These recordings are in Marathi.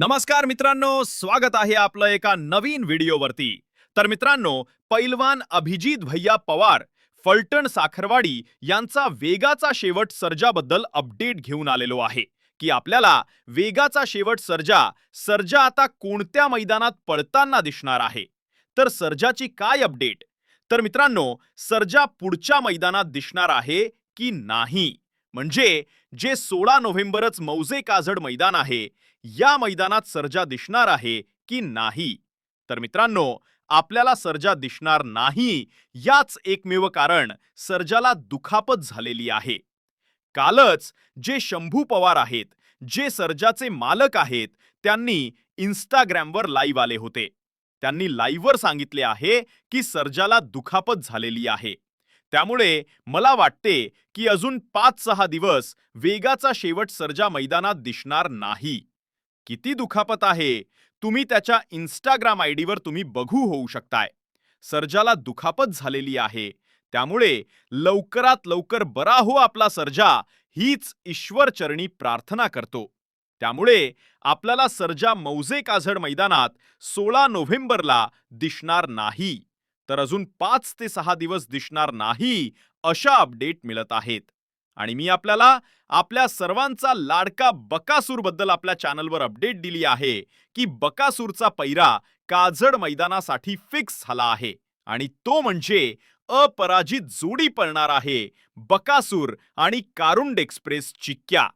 नमस्कार मित्रांनो स्वागत आहे आपलं एका नवीन व्हिडिओवरती. तर मित्रांनो पैलवान अभिजित भैया पवार फलटण साखरवाडी यांचा वेगाचा शेवट सर्जाबद्दल अपडेट घेऊन आलेलो आहे. की आपल्याला वेगाचा शेवट सर्जा सर्जा आता कोणत्या मैदानात पळताना दिसणार आहे? तर सर्जाची काय अपडेट? तर मित्रांनो सर्जा पुढच्या मैदानात दिसणार आहे की नाही? म्हणजे जे सोळा नोव्हेंबरच मौजे काजड मैदान आहे या मैदानात सर्जा दिसणार आहे की नाही? तर मित्रांनो आपल्याला सर्जा दिसणार नाही याच एकमेव कारण सर्जाला दुखापत झालेली आहे. कालच जे शंभू पवार आहेत जे सर्जाचे मालक आहेत त्यांनी इन्स्टाग्रामवर लाईव्ह आले होते. त्यांनी लाईव्हवर सांगितले आहे की सर्जाला दुखापत झालेली आहे. त्यामुळे मला वाटते की अजून पाच सहा दिवस वेगाचा शेवट सर्जा मैदानात दिसणार नाही. किती दुखापत आहे. तुम्ही त्याच्या इन्स्टाग्राम आय डीवर तुम्ही बघू होऊ शकताय. सर्जाला दुखापत झालेली आहे. त्यामुळे लवकरात लवकर बरा हो आपला सर्जा हीच ईश्वर चरणी प्रार्थना करतो. त्यामुळे आपल्याला सर्जा मौजे काझड मैदानात सोळा नोव्हेंबरला दिसणार नाही. तर अजून पाच ते सहा दिवस दिसणार नाही अशा अपडेट मिळत आहेत. आणि मी आपल्याला आपल्या सर्वांचा लाडका बकासूरबद्दल आपल्या चॅनलवर अपडेट दिली आहे की बकासूरचा पैरा काजड मैदानासाठी फिक्स झाला आहे. आणि तो म्हणजे अपराजित जोडी पळणार आहे बकासूर आणि कारुंड एक्सप्रेस चिक्क्या.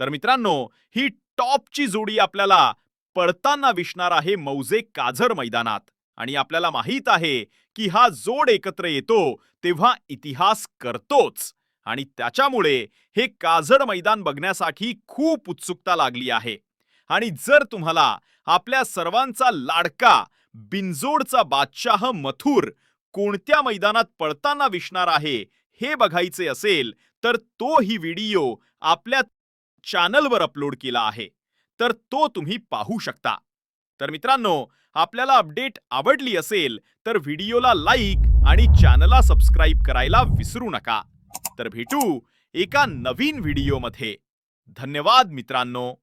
तर मित्रांनो ही टॉपची जोडी आपल्याला पळताना विसणार आहे मौजे काझर मैदानात. आणि आपल्याला माहीत आहे की हा जोड एकत्र येतो तेव्हा इतिहास करतोच. आणि त्याच्यामुळे हे काजड मैदान बघण्यासाठी खूप उत्सुकता लागली आहे. आणि जर तुम्हाला आपल्या सर्वांचा लाडका बिनजोडचा बादशाह मथुर कोणत्या मैदानात पळताना दिसणार आहे हे बघायचे असेल तर तो ही व्हिडिओ आपल्या चॅनलवर अपलोड केला आहे. तर तो तुम्ही पाहू शकता. तर मित्रांनो आपल्याला अपडेट आवडली असेल तर व्हिडिओला लाईक आणि चॅनलला सबस्क्राईब करायला विसरू नका. तर भेटू एका नवीन व्हिडिओमध्ये. धन्यवाद मित्रांनो.